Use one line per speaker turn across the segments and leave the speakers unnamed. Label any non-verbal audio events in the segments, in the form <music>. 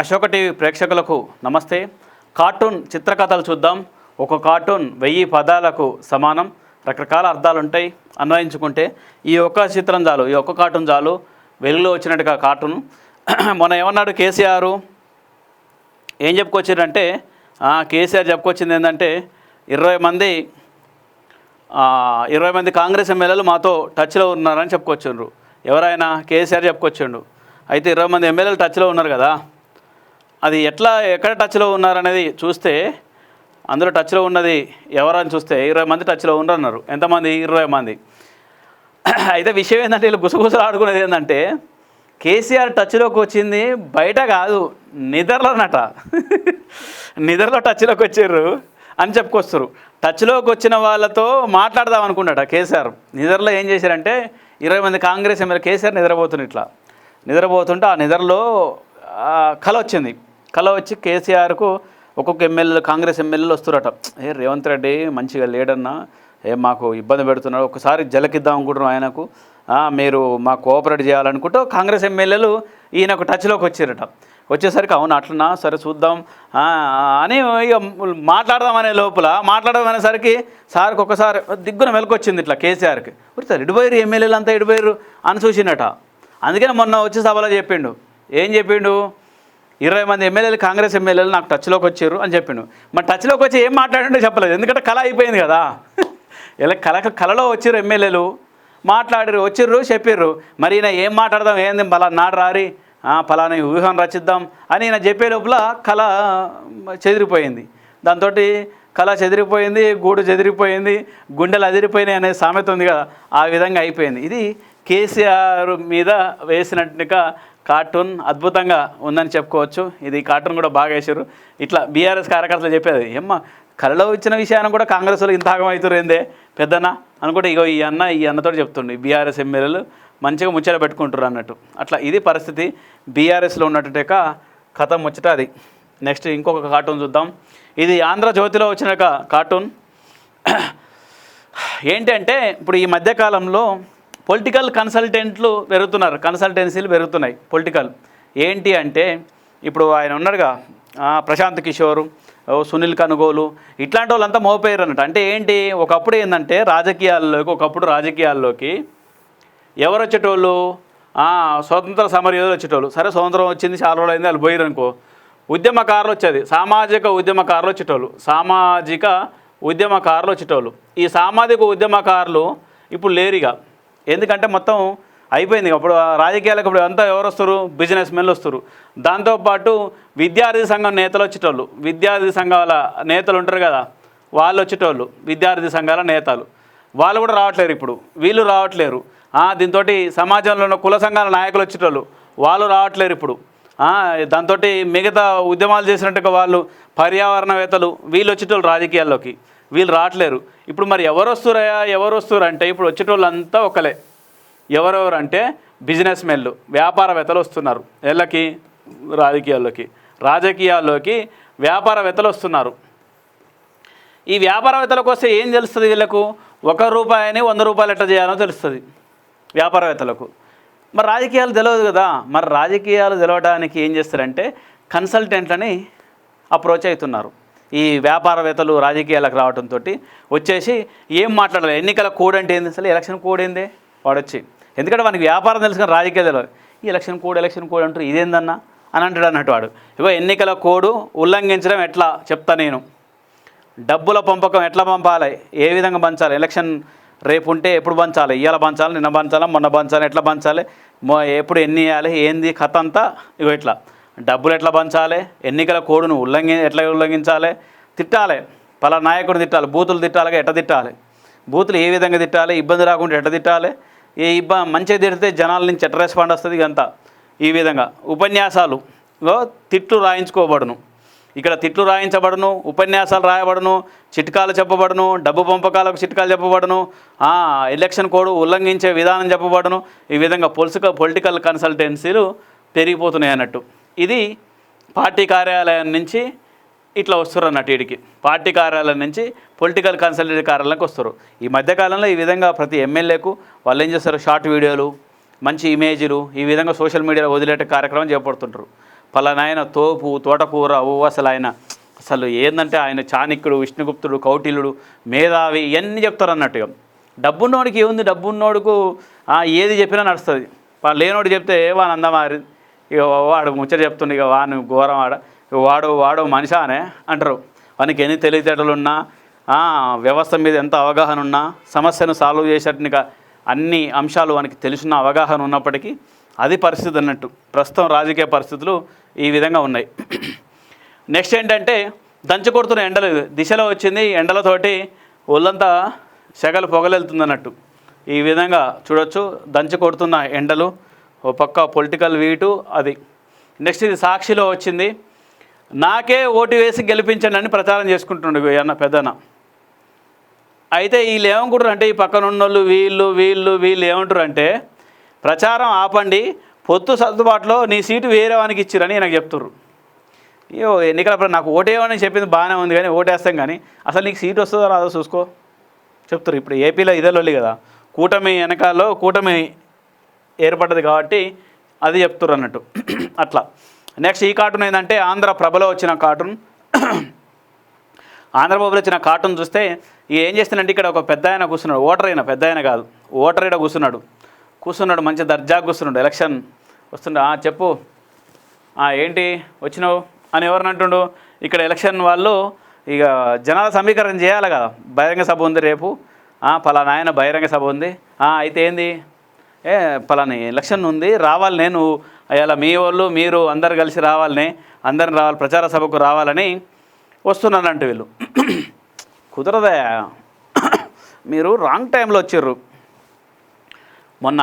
Ashoka TV ప్రేక్షకులకు నమస్తే. Cartoon చిత్రకథలు చూద్దాం. ఒక కార్టూన్ వెయ్యి పదాలకు సమానం. రకరకాల అర్థాలు ఉంటాయి అన్వయించుకుంటే ఈ ఒక్క చిత్రం చాలు ఈ ఒక్క కార్టూన్ చాలు. వెలుగులో వచ్చినట్టుగా కార్టూన్. <clears throat> మొన్న ఏమన్నాడు కేసీఆర్? ఏం చెప్పుకొచ్చారంటే కేసీఆర్ చెప్పుకొచ్చింది ఏంటంటే ఇరవై మంది ఇరవై మంది కాంగ్రెస్ ఎమ్మెల్యేలు మాతో టచ్లో ఉన్నారని చెప్పుకొచ్చిండ్రు. ఎవరైనా? కేసీఆర్ చెప్పుకొచ్చిండు. అయితే ఇరవై మంది ఎమ్మెల్యేలు టచ్లో ఉన్నారు కదా. అది ఎట్లా ఎక్కడ టచ్లో ఉన్నారనేది చూస్తే అందులో టచ్లో ఉన్నది ఎవరని చూస్తే ఇరవై మంది టచ్లో ఉన్నారు ఎంతమంది? ఇరవై మంది. అయితే విషయం ఏంటంటే వీళ్ళు గుసగుసలు ఆడుకునేది ఏంటంటే కేసీఆర్ టచ్లోకి వచ్చింది బయట కాదు నిద్రలోనట. నిద్రలో టచ్లోకి వచ్చారు అని చెప్పుకొస్తారు. టచ్లోకి వచ్చిన వాళ్ళతో మాట్లాడదాం అనుకున్నాట కేసీఆర్. నిద్రలో ఏం చేశారంటే ఇరవై మంది కాంగ్రెస్ ఎమ్మెల్యే కేసీఆర్ నిద్రపోతుంది ఇట్లా. నిద్రపోతుంటే ఆ నిద్రలో కల వచ్చింది. కల వచ్చి కేసీఆర్కు ఒక్కొక్క ఎమ్మెల్యేలు కాంగ్రెస్ ఎమ్మెల్యేలు వస్తురట. ఏ రేవంత్ రెడ్డి మంచిగా లేడన్నా ఏ మాకు ఇబ్బంది పెడుతున్నాడు ఒకసారి జలకిద్దాం అనుకుంటున్నాం ఆయనకు. మీరు మాకు కోఆపరేట్ చేయాలనుకుంటూ కాంగ్రెస్ ఎమ్మెల్యేలు ఈయనకు టచ్లోకి వచ్చారట. వచ్చేసరికి అవును అట్లనా? సరే చూద్దాం. అని ఇక మాట్లాడదాం అనే లోపల మాట్లాడదాం అనేసరికి సార్కి ఒకసారి దిగ్గున మెలకొచ్చింది ఇట్లా కేసీఆర్కి. సార్ ఇడిపోయారు ఎమ్మెల్యేలు అంతా ఇడిపోయారు అని చూసినట అందుకని మొన్న వచ్చి సభలో చెప్పిండు. ఏం చెప్పిండు? ఇరవై మంది ఎమ్మెల్యేలు కాంగ్రెస్ ఎమ్మెల్యేలు నాకు టచ్లోకి వచ్చారు అని చెప్పిండు. మరి టచ్లోకి వచ్చి ఏం మాట్లాడంటే చెప్పలేదు. ఎందుకంటే కళ అయిపోయింది కదా. ఇలా కళ కళలో వచ్చారు ఎమ్మెల్యేలు మాట్లాడారు వచ్చిర్రు చెప్పిర్రు మరి ఈయన ఏం మాట్లాడదాం ఏంది పలానా నాడు రారి? ఆ, పలానా వ్యూహం రచిద్దాం అని ఈయన చెప్పే లోపల కళ చెదిరిపోయింది. దాంతో కళ చెదిరిపోయింది గూడు చెదిరిపోయింది గుండెలు అదిరిపోయినాయి అనే సామెత ఉంది కదా. ఆ విధంగా అయిపోయింది. ఇది కేసీఆర్ మీద వేసినట్టుగా కార్టూన్ అద్భుతంగా ఉందని చెప్పుకోవచ్చు. ఇది కార్టూన్ కూడా బాగా వేసారు ఇట్లా బీఆర్ఎస్ కార్యకర్తలు చెప్పేది ఏమ్మా కళలో ఇచ్చిన విషయాన్ని కూడా కాంగ్రెస్ వాళ్ళు ఇంత ఆగమవుతురేందే అవుతారు అనుకుంటే ఇగో ఈ అన్న ఈ అన్నతో చెప్తుండే. బీఆర్ఎస్ ఎమ్మెల్యేలు మంచిగా ముచ్చట పెట్టుకుంటారు అన్నట్టు. అట్లా ఇది పరిస్థితి. బీఆర్ఎస్లో ఉన్నటువంటి కథ ముచ్చట అది. నెక్స్ట్ ఇంకొక కార్టూన్ చూద్దాం. ఇది ఆంధ్రజ్యోతిలో వచ్చిన కార్టూన్. <clears throat> ఏంటంటే ఇప్పుడు ఈ మధ్యకాలంలో పొలిటికల్ కన్సల్టెంట్లు పెరుగుతున్నారు కన్సల్టెన్సీలు పెరుగుతున్నాయి పొలిటికల్. ఏంటి అంటే ఇప్పుడు ఆయన ఉన్నాడుగా ప్రశాంత్ కిషోర్ సునీల్ కనుగోలు ఇట్లాంటి వాళ్ళంతా మోపోయారు అన్నట్టు అంటే ఏంటి ఒకప్పుడు ఏంటంటే రాజకీయాల్లోకి ఒకప్పుడు రాజకీయాల్లోకి ఎవరు వచ్చేటోళ్ళు? ఆ, స్వతంత్ర సమరయోధులు వచ్చేటోళ్ళు. సరే స్వతంత్రం వచ్చింది చాలా రోజులు అయింది వాళ్ళు పోయారు అనుకో ఉద్యమకారులు వచ్చేది సామాజిక ఉద్యమకారులు వచ్చేటోళ్ళు. సామాజిక ఉద్యమకారులు వచ్చేటోళ్ళు. ఈ సామాజిక ఉద్యమకారులు ఇప్పుడు లేరిగా. ఎందుకంటే మొత్తం అయిపోయింది. అప్పుడు రాజకీయాలకు ఇప్పుడు అంతా ఎవరు వస్తారు? బిజినెస్ మెన్లు వస్తారు. దాంతోపాటు విద్యార్థి సంఘం నేతలు వచ్చేటోళ్ళు. విద్యార్థి సంఘాల నేతలు ఉంటారు కదా వాళ్ళు వచ్చేటోళ్ళు. విద్యార్థి సంఘాల నేతలు. వాళ్ళు కూడా రావట్లేరు ఇప్పుడు. వీళ్ళు రావట్లేరు. దీంతో సమాజంలో ఉన్న కుల సంఘాల నాయకులు వచ్చేటోళ్ళు. వాళ్ళు రావట్లేరు ఇప్పుడు. దాంతో మిగతా ఉద్యమాలు చేసినట్టుగా వాళ్ళు పర్యావరణవేత్తలు వీళ్ళు వచ్చేటోళ్ళు రాజకీయాల్లోకి. వీళ్ళు రావట్లేరు. ఇప్పుడు మరి ఎవరు వస్తురయా ఎవరు వస్తురు అంటే ఇప్పుడు వచ్చేటోళ్ళంతా ఒకలే. ఎవరెవరు అంటే బిజినెస్ మెన్లు వ్యాపారవేత్తలు వస్తున్నారు. వీళ్ళకి రాజకీయాల్లోకి. రాజకీయాల్లోకి వ్యాపారవేత్తలు వస్తున్నారు. ఈ వ్యాపారవేత్తలకు వస్తే ఏం తెలుస్తుంది వీళ్ళకు? ఒక రూపాయని వంద రూపాయలు ఎట్లా చేయాలో తెలుస్తుంది వ్యాపారవేత్తలకు. మరి రాజకీయాలు తెలియదు కదా. మరి రాజకీయాలు తెలవడానికి ఏం చేస్తారంటే కన్సల్టెంట్లని అప్రోచ్ అవుతున్నారు. ఈ వ్యాపారవేత్తలు రాజకీయాలకు రావడంతో వచ్చేసి ఏం మాట్లాడాలి? ఎన్నికల కోడ్ అంటే ఏంది అసలు? ఎలక్షన్ కోడ్ ఏంది? వాడు వచ్చి ఎందుకంటే వానికి వ్యాపారం తెలుసుకుని రాజకీయాలు తెలియదు ఈ ఎలక్షన్ కోడ్ ఎలక్షన్ కోడ్ అంటారు ఇదేందన్నా అని అంటాడు అన్నట్టు వాడు. ఇగో ఎన్నికల కోడ్ ఉల్లంఘించడం ఎట్లా చెప్తా నేను. డబ్బుల పంపకం ఎట్లా పంపాలి? ఏ విధంగా పంచాలి? ఎలక్షన్ రేపు ఉంటే ఎప్పుడు పంచాలి? ఇవాళ పంచాలి నిన్న పంచాలా మొన్న పంచాలి ఎట్లా పంచాలి? ఎప్పుడు ఎన్ని ఇవ్వాలి ఏంది? కథ అంతా ఇగో ఇట్లా. డబ్బులు ఎట్లా పంచాలి? ఎన్నికల కోడును ఉల్లంఘి ఎట్లా ఉల్లంఘించాలి? తిట్టాలి. పలా నాయకుడిని తిట్టాలి. బూతులు తిట్టాలిగా ఎట్ట తిట్టాలి? బూతులు ఏ విధంగా తిట్టాలి? ఇబ్బంది రాకుండా ఎట్ట తిట్టాలి? ఏ ఇబ్బ మంచిగా తిడితే జనాల నుంచి ఎట్ట రెస్పాండ్ వస్తుంది ఇదంతా? ఈ విధంగా. ఉపన్యాసాలు. తిట్లు రాయించుకోబడును. ఇక్కడ తిట్లు రాయించబడను ఉపన్యాసాలు రాయబడును చిట్కాలు చెప్పబడును డబ్బు పంపకాలకు చిట్కాలు చెప్పబడును ఎలక్షన్ కోడ్ ఉల్లంఘించే విధానం చెప్పబడును. ఈ విధంగా పొలిసిక పొలిటికల్ కన్సల్టెన్సీలు పెరిగిపోతున్నాయి అన్నట్టు. ఇది పార్టీ కార్యాలయం నుంచి ఇట్లా వస్తారు అన్నట్టు వీడికి పార్టీ కార్యాలయం నుంచి పొలిటికల్ కన్సల్టెంట్ కార్యాలయానికి వస్తారు ఈ మధ్యకాలంలో ఈ విధంగా ప్రతి ఎమ్మెల్యేకు వాళ్ళు ఏం చేస్తారు? షార్ట్ వీడియోలు మంచి ఇమేజ్లు ఈ విధంగా సోషల్ మీడియాలో వదిలేట కార్యక్రమం చేపడుతుంటారు. పలానాయన తోపు తోటకూర ఓ ఆయన అసలు ఏంటంటే ఆయన చాణిక్యుడు విష్ణుగుప్తుడు కౌటిల్యుడు మేధావి ఇవన్నీ చెప్తారు అన్నట్టుగా డబ్బున్నోడికి ఏముంది? డబ్బున్నోడుకు ఏది చెప్పినా నడుస్తుంది. లేనోడు చెప్తే వాని ఇక వాడు ముచ్చట చెప్తుండే ఇక వాడిని ఘోరం వాడ వాడు వాడు మనిషి అనే అంటారు. వానికి ఎన్ని తెలివితేటలు ఉన్నా వ్యవస్థ మీద ఎంత అవగాహన ఉన్నా సమస్యను సాల్వ్ చేసేట్టుగా అన్ని అంశాలు వానికి తెలిసిన అవగాహన ఉన్నప్పటికీ అది పరిస్థితి అన్నట్టు. ప్రస్తుతం రాజకీయ పరిస్థితులు ఈ విధంగా ఉన్నాయి. నెక్స్ట్ ఏంటంటే దంచి కొడుతున్న ఎండలు దిశలో వచ్చింది ఎండలతోటి ఒళ్ళంతా సెగలు పొగలెళ్తుంది అన్నట్టు. ఈ విధంగా చూడొచ్చు. దంచి కొడుతున్న ఎండలు ఓ పక్క పొలిటికల్ వీటు అది. నెక్స్ట్ ఇది సాక్షిలో వచ్చింది. నాకే ఓటు వేసి గెలిపించండి అని ప్రచారం చేసుకుంటుండే అన్న పెద్దన అయితే వీళ్ళు ఏమనుకుంటారు అంటే ఈ పక్కన ఉన్నోళ్ళు వీళ్ళు వీళ్ళు వీళ్ళు ఏమంటారు అంటే ప్రచారం ఆపండి పొత్తు సర్దుబాటులో నీ సీటు వేరే వానికి ఇచ్చిరని నాకు చెప్తుర్రు. అయ్యో ఎన్నికలప్పుడు నాకు ఓటేయమని చెప్పింది బాగానే ఉంది కానీ ఓటేస్తాం కానీ అసలు నీకు సీట్ వస్తుందో రాదో చూసుకో. చెప్తారు ఇప్పుడు ఏపీలో ఇదే లొల్లి కదా. కూటమి వెనకాలో కూటమి ఏర్పడ్డది కాబట్టి అది చెప్తున్నారు అన్నట్టు. <clears throat> అట్లా. నెక్స్ట్ ఈ కార్టూన్ ఏంటంటే ఆంధ్ర ప్రభలో వచ్చిన కార్టూన్ <clears throat> ఆంధ్రబాబులో వచ్చిన కార్టూన్ చూస్తే ఈ ఏం చేస్తానంటే ఇక్కడ ఒక పెద్ద ఆయన కూర్చున్నాడు. ఓటర్ అయినా పెద్ద ఆయన కాదు. ఓటర్ అయినా కూర్చున్నాడు. కూర్చున్నాడు మంచి దర్జా కూర్చున్నాడు. ఎలక్షన్ వస్తుండే. చెప్పు. ఏంటి? వచ్చినావు? అని ఎవరిని అంటుండు? ఇక్కడ ఎలక్షన్ వాళ్ళు ఇక జనాల సమీకరణ చేయాలి కదా. బహిరంగ సభ ఉంది రేపు. "ఆ, పలానా ఆయన బహిరంగ సభ ఉంది. అయితే ఏంది? ఏ పలాని ఎలక్షన్ ఉంది రావాలి నేను. అలా మీ వాళ్ళు మీరు అందరు కలిసి రావాలని అందరిని రావాలి ప్రచార సభకు రావాలని వస్తున్నానంట వీళ్ళు. కుదరదా? మీరు రాంగ్ టైంలో వచ్చిర్రు మొన్న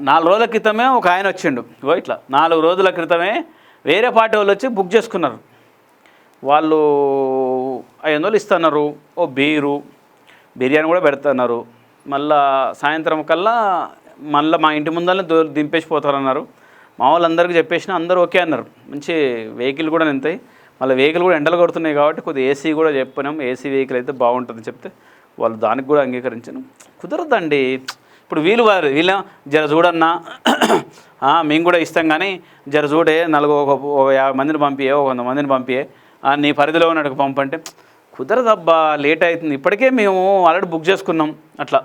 నాలుగు రోజుల క్రితమే ఒక ఆయన వచ్చిండు. ఇట్లా నాలుగు రోజుల క్రితమే వేరే పార్టీ వాళ్ళు వచ్చి బుక్ చేసుకున్నారు. వాళ్ళు ఐదు వందలు ఇస్తున్నారు. ఓ బీరు బిర్యానీ కూడా పెడుతున్నారు. మళ్ళా సాయంత్రం కల్లా మళ్ళీ మా ఇంటి ముందరనే దో దింపేసి పోతారన్నారు. మా వాళ్ళందరికీ చెప్పేసిన అందరూ ఓకే అన్నారు. మంచి వెహికల్ కూడా నింతాయి మళ్ళీ వెహికల్ కూడా ఎండలు కొడుతున్నాయి కాబట్టి కొద్దిగా ఏసీ కూడా చెప్పినాం. ఏసీ వెహికల్ అయితే బాగుంటుంది చెప్తే వాళ్ళు దానికి కూడా అంగీకరించాను. కుదరదండి. ఇప్పుడు వీళ్ళు వారు వీళ్ళ జర చూడన్నా మేము కూడా ఇస్తాం కానీ జర చూడే నలుగురు ఒక యాభై మందిని పంపియే ఒక వంద మందిని పంపియే. నీ పరిధిలో ఉన్నట్టు పంపంటే కుదరదబ్బా. లేట్ అవుతుంది. ఇప్పటికే మేము ఆల్రెడీ బుక్ చేసుకున్నాం. అట్లా.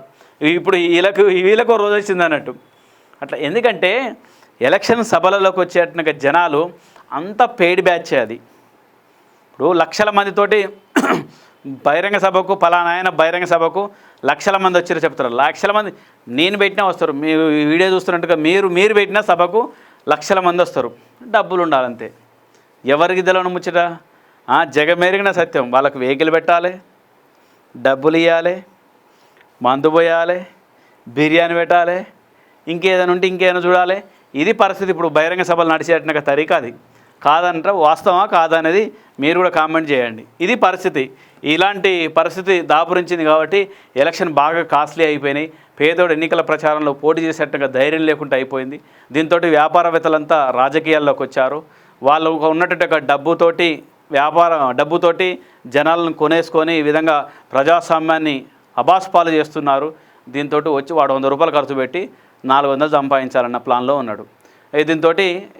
ఇప్పుడు వీళ్ళకు వీళ్ళకు రోజు వచ్చింది అన్నట్టు. అట్లా ఎందుకంటే ఎలక్షన్ సభలలోకి వచ్చేట్టుగా జనాలు అంత పెయిడ్ బ్యాచ్ అది. ఇప్పుడు లక్షల మందితోటి <clears throat> బహిరంగ సభకు పలానా ఆయన బహిరంగ సభకు లక్షల మంది వచ్చారు చెప్తారు లక్షల మంది నేను పెట్టినా వస్తారు. మీరు వీడియో చూస్తున్నట్టుగా మీరు మీరు పెట్టిన సభకు లక్షల మంది వస్తారు. డబ్బులు ఉండాలంతే. ఎవరికి తెలవని ముచ్చట? జగమెరిగిన సత్యం. వాళ్ళకు వెహికల్ పెట్టాలి డబ్బులు ఇవ్వాలి మందు పోయాలి బిర్యానీ పెట్టాలి ఇంకేదైనా ఉంటే ఇంకేదైనా చూడాలి. ఇది పరిస్థితి ఇప్పుడు బహిరంగ సభలు నడిచేట్టుగా తరీకా అది. కాదంట వాస్తవా కాదనేది మీరు కూడా కామెంట్ చేయండి. ఇది పరిస్థితి. ఇలాంటి పరిస్థితి దాపురించింది కాబట్టి ఎలక్షన్ బాగా కాస్ట్లీ అయిపోయినాయి. పేదోడు ఎన్నికల ప్రచారంలో పోటీ చేసేట్టుగా ధైర్యం లేకుండా అయిపోయింది. దీంతో వ్యాపారవేత్తలంతా రాజకీయాల్లోకి వచ్చారు. వాళ్ళు ఉన్నటువంటి ఒక డబ్బుతోటి వ్యాపారం డబ్బుతోటి జనాలను కొనేసుకొని ఈ విధంగా ప్రజాస్వామ్యాన్ని అబాస్ పాలు చేస్తున్నారు. దీంతో వచ్చి వాడు వంద రూపాయలు ఖర్చు పెట్టి నాలుగు వందలు సంపాదించాలన్న ప్లాన్లో ఉన్నాడు. దీంతో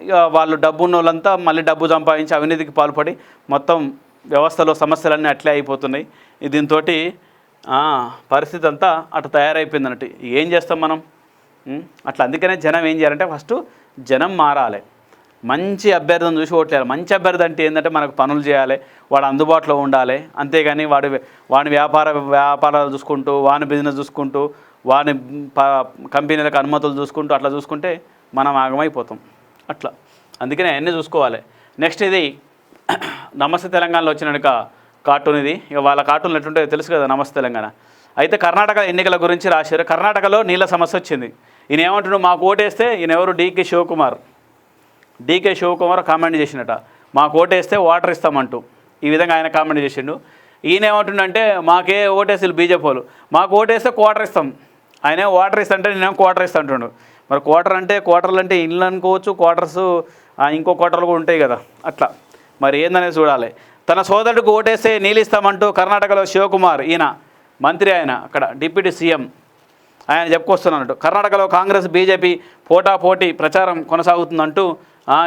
ఇక వాళ్ళు డబ్బు ఉన్న వాళ్ళంతా మళ్ళీ డబ్బు సంపాదించి అవినీతికి పాల్పడి మొత్తం వ్యవస్థలో సమస్యలన్నీ అట్లే అయిపోతున్నాయి. దీంతో పరిస్థితి అంతా అటు తయారైపోయింది అన్నట్టు ఏం చేస్తాం మనం? అట్లా అందుకనే జనం ఏం చేయాలంటే ఫస్ట్ జనం మారాలి. మంచి అభ్యర్థిని చూసి ఓట్లేయాలి మంచి అభ్యర్థి అంటే ఏంటంటే మనకు పనులు చేయాలి వాడు అందుబాటులో ఉండాలి. అంతేగాని వాడి వాని వ్యాపార వ్యాపారాలు చూసుకుంటూ వాని బిజినెస్ చూసుకుంటూ వాని ప- కంపెనీలకు అనుమతులు చూసుకుంటూ అట్లా చూసుకుంటే మనం ఆగమైపోతాం. అట్లా. అందుకనే అన్నీ చూసుకోవాలి. నెక్స్ట్ ఇది <clears throat> నమస్తే తెలంగాణలో వచ్చిన కార్టూన్ ఇది. ఇక వాళ్ళ కార్టూన్లు ఎట్లుంటే తెలుసు కదా నమస్తే తెలంగాణ. అయితే కర్ణాటక ఎన్నికల గురించి రాశారు. కర్ణాటకలో నీళ్ళ సమస్య వచ్చింది. ఈయన ఏమంటున్నాడు మాకు ఓటేస్తే ఈయన ఎవరు DK Shivakumar. DK Shivakumar comment చేసినట మాకు ఓటేస్తే వాటర్ ఇస్తామంటూ. ఈ విధంగా ఆయన కామెంట్ చేసిండు. ఈయన ఏమంటుండంటే మాకే ఓటేసి బీజేపీ వాళ్ళు మాకు ఓటేస్తే క్వార్టర్ ఇస్తాం. ఆయన వాటర్ ఇస్తంటే నేనేమో క్వార్టర్ ఇస్తా అంటుండు. మరి క్వార్టర్ అంటే క్వార్టర్లు అంటే ఇండ్లు అనుకోవచ్చు క్వార్టర్స్ ఇంకో క్వార్టర్లు కూడా ఉంటాయి కదా అట్లా. మరి ఏందనేది చూడాలి. తన సోదరుడికి ఓటేస్తే నీళ్ళు కర్ణాటకలో శివకుమార్ ఈయన మంత్రి ఆయన అక్కడ డిప్యూటీ సీఎం ఆయన చెప్పుకొస్తున్నట్టు కర్ణాటకలో కాంగ్రెస్ బీజేపీ పోటా పోటీ ప్రచారం కొనసాగుతుందంటూ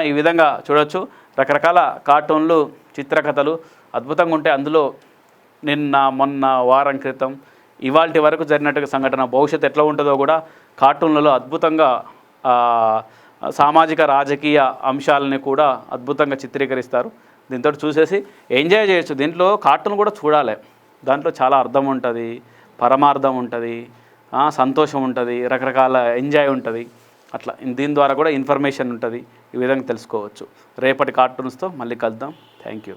ఈ విధంగా చూడొచ్చు. రకరకాల కార్టూన్లు చిత్రకథలు అద్భుతంగా ఉంటాయి. అందులో నిన్న మొన్న వారం క్రితం ఇవాళ వరకు జరిగినట్టుగా సంఘటన భవిష్యత్తు ఎట్లా ఉంటుందో కూడా కార్టూన్లలో అద్భుతంగా సామాజిక రాజకీయ అంశాలని కూడా అద్భుతంగా చిత్రీకరిస్తారు. దీంతో చూసేసి ఎంజాయ్ చేయొచ్చు. దీంట్లో కార్టూన్ కూడా చూడాలి. దాంట్లో చాలా అర్థం ఉంటుంది పరమార్థం ఉంటుంది సంతోషం ఉంటుంది రకరకాల ఎంజాయ్ ఉంటుంది. అట్లా. దీని ద్వారా కూడా ఇన్ఫర్మేషన్ ఉంటుంది. ఈ విధంగా తెలుసుకోవచ్చు. రేపటి కార్టూన్స్తో మళ్ళీ కలుద్దాం. Thank you.